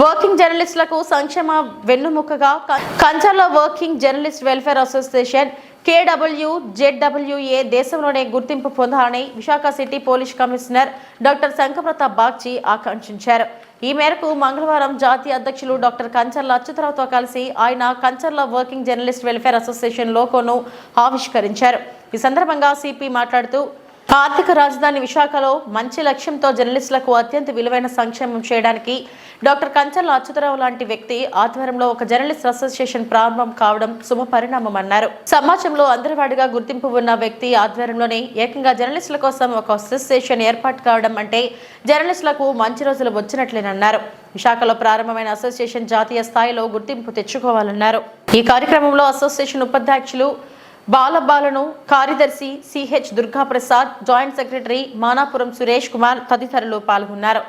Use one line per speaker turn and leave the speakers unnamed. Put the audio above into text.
Working జర్నలిస్టులకు సంక్షేమ వెన్నుముకగా కంచర్లో working journalist welfare association KW ZWA దేశంలోనే గుర్తింపు పొందాలని Visakha city police commissioner doctor Shankhabrata Bagchi ఆకాంక్షించారు. ఈ మేరకు మంగళవారం జాతీయ అధ్యక్షులు డాక్టర్ కంచర్ల అచ్యుతరావుతో కలిసి ఆయన Kancharla working journalist welfare association లోకోను ఆవిష్కరించారు. ఈ సందర్భంగా సిపి మాట్లాడుతూ ఆర్థిక రాజధాని విశాఖలో మంచి లక్ష్యంతో జర్నలిస్టులకు అత్యంత విలువైన సంక్షేమం చేయడానికి డాక్టర్ కంచర్ల అచ్యుతరావు లాంటి వ్యక్తి ఆధ్వర్యంలో ఒక జర్నలిస్ట్ అసోసియేషన్ ప్రారంభం కావడం శుభ పరిణామం అన్నారు సమాజంలో అందరివాడిగా గుర్తింపు ఉన్న వ్యక్తి ఆధ్వర్యంలోనే ఏకంగా జర్నలిస్టుల కోసం ఒక అసోసియేషన్ ఏర్పాటు కావడం అంటే జర్నలిస్టులకు మంచి రోజులు వచ్చినట్లేనన్నారు. విశాఖలో ప్రారంభమైన అసోసియేషన్ జాతీయ స్థాయిలో గుర్తింపు తెచ్చుకోవాలన్నారు. ఈ కార్యక్రమంలో అసోసియేషన్ ఉపాధ్యక్షులు బాలబాలను కార్యదర్శి CH Durgaprasad joint secretary Manapuram Suresh Kumar తదితరులు పాల్గొన్నారు.